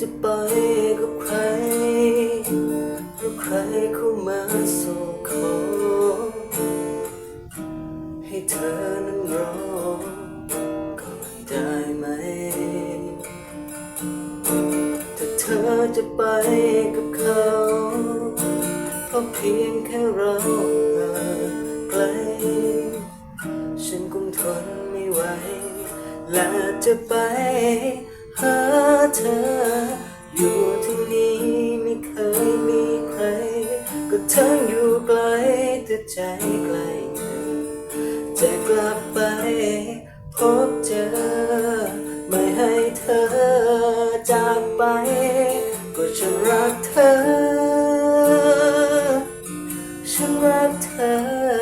จะไปกับใครแล้วใครเข้ามาสู่ขอ ให้เธอนั้นรอก่อนได้ไหม ถ้าเธอจะไปกับเขา เพราะเพียงแค่เราห่างไกล ฉันคงทนไม่ไหวและจะไปหา แต่ใจไกลเธอจะกลับไปพบเจอ ไม่ให้เธอจากไป ก็ฉันรักเธอ ฉันรักเธอ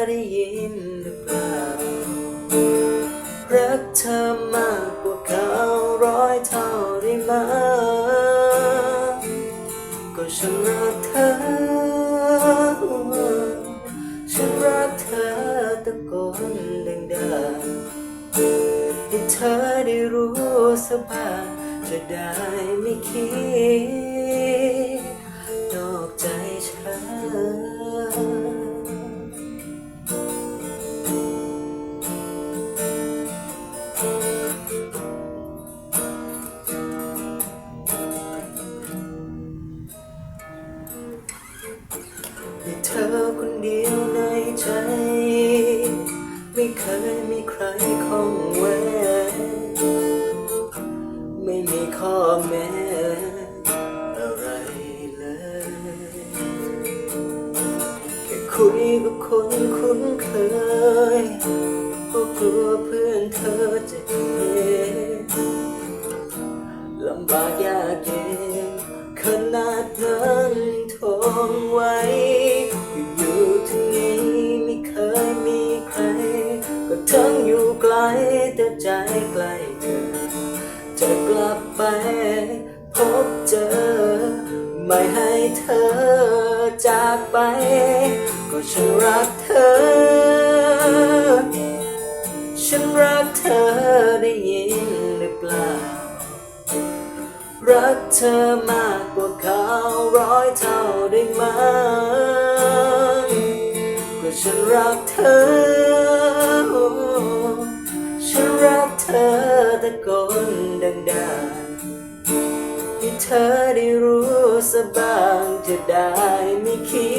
ได้ยินหรือเปล่า รักเธอมากกว่าเขาร้อยเท่าได้ไหมก็ฉันรักเธอ ธอได้รู้สบายจะได้ไม่คิดนอกใจฉันเธอคนเดียวในใจ ไม่เคย ไม่มีข้อแม้อะไรเลย แค่คุยกับคนคุ้นเคยก็กลัวเพื่อนเธอจะเห็นลำบากยากเย็นขนาดนั้นทนไว้อยู่ที่นี่ไม่เคยมีใคร ก็ทั้งอยู่ไกลแต่ใจใกล้ ลับไปพบเจอ ไม่ให้เธอจากไป ก็ฉันรักเธอ ฉันรักเธอได้ยินหรือเปล่า รักเธอมากกว่าเขาร้อยเท่าได้ไหมก็ฉันรักเธอ ฉันรักเธอแตะโก นดังๆให้เธอได้รู้สบางจะได้ไม่คิ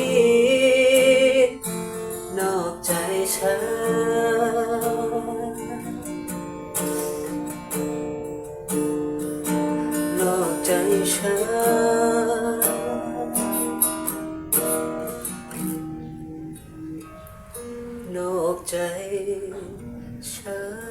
ด นอกใจฉัน นอกใจฉันนอกใจฉัน